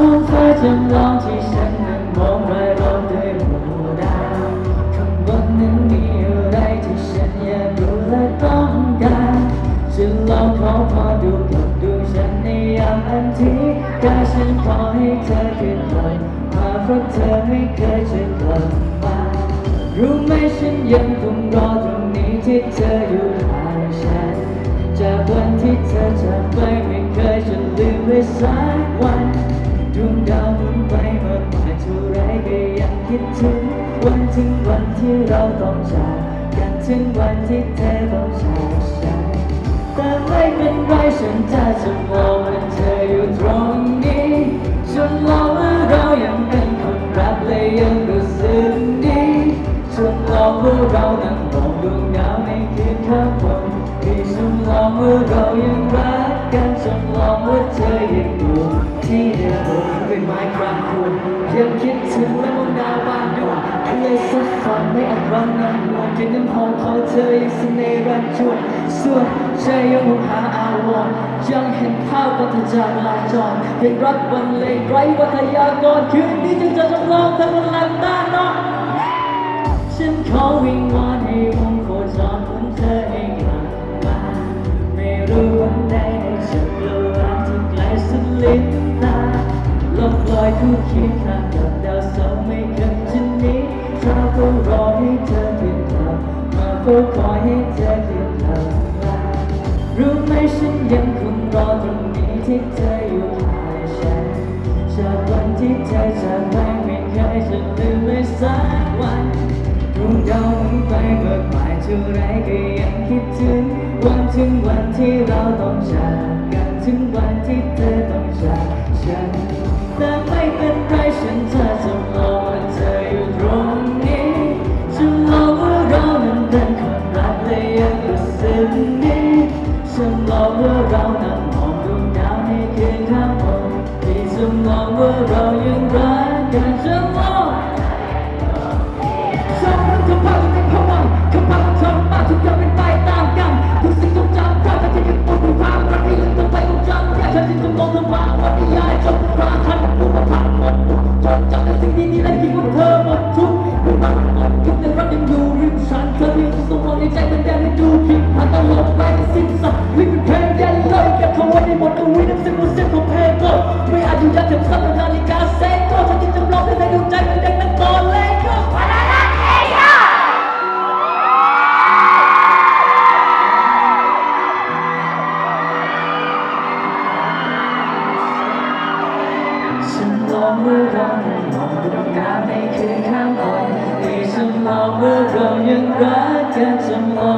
ท้องฟ้าจำลองที่ฉันนั้นมองรายล้อมด้วยหมู่ดาวข้างบนนั้นมีอะไรที่ฉันอยากรู้และต้องการจะลองขอพอดูกับดูฉันในยามอันที่กายฉันขอให้เธอขึ้นลอยมาเพราะเธอไม่เคยจะกลับมารู้ไหมฉันยังคงรอตรงนี้ที่เธออยู่ ถึงวันถึงวันที่เราต้องจากกันถึงวันที่เธอต้องจากฉันแต่ไม่เป็นไรฉันจะจำลองว่าเธออยู่ตรงนี้จนลองว่าเรายังเป็นคนรักและยังรู้สึกดีจนลองว่าเรานั่งมองดวงดาวในคืนข้างบนที่จนลองว่าเรายังรักกันจนลองว่าเธอยังอยู่ที่เดิมเป็นไม้กลางคุณยังคิดถึงและมอ งดาวบานดวงทะเลสักฝันไม่อาจรังน้ำนวลกินน้ำหอมของเธอยังเสน่ห์รันจวนส่วนใจยังคงหาอาวรยังเห็นภาพวัฏจักรลาจรเห็นรักบรรเลงไร้วัทยากรคืนนี้จึงจะจำลองทั้งพลังด้านนอกฉันขอวิงวอนให้วงโคจรของเธอให้กลับมาไม่รู้วันใดในฉันโลกานที่ไกลสุดลิ้นตาลบลอยคู่เคียงข้าง มาเฝ้าคอยให้เธอขึ้นกลับมารู้ไหมฉันยังคงรอตรงนี้ที่เธออยู่ข้ายฉันจากวันที่เธอจากไปไม่เคยจะลืมเลยสักวันดวงดาวมุนไปเบิกบานเท่าไรก็ยังคิดถึงวันถึงวันที่เราต้องจาก อาจอยู่ยันถึงสักนาฬิกาเซ็ตก็ฉันจึงจำลองให้ในดวงใจเป็นเด็กนั้นก่อนเลยก็ฉันลองเมื่อเรามองดวงดาวในคืนข้างบนที่ฉันลองเมื่อเรายังรักกันฉันลอง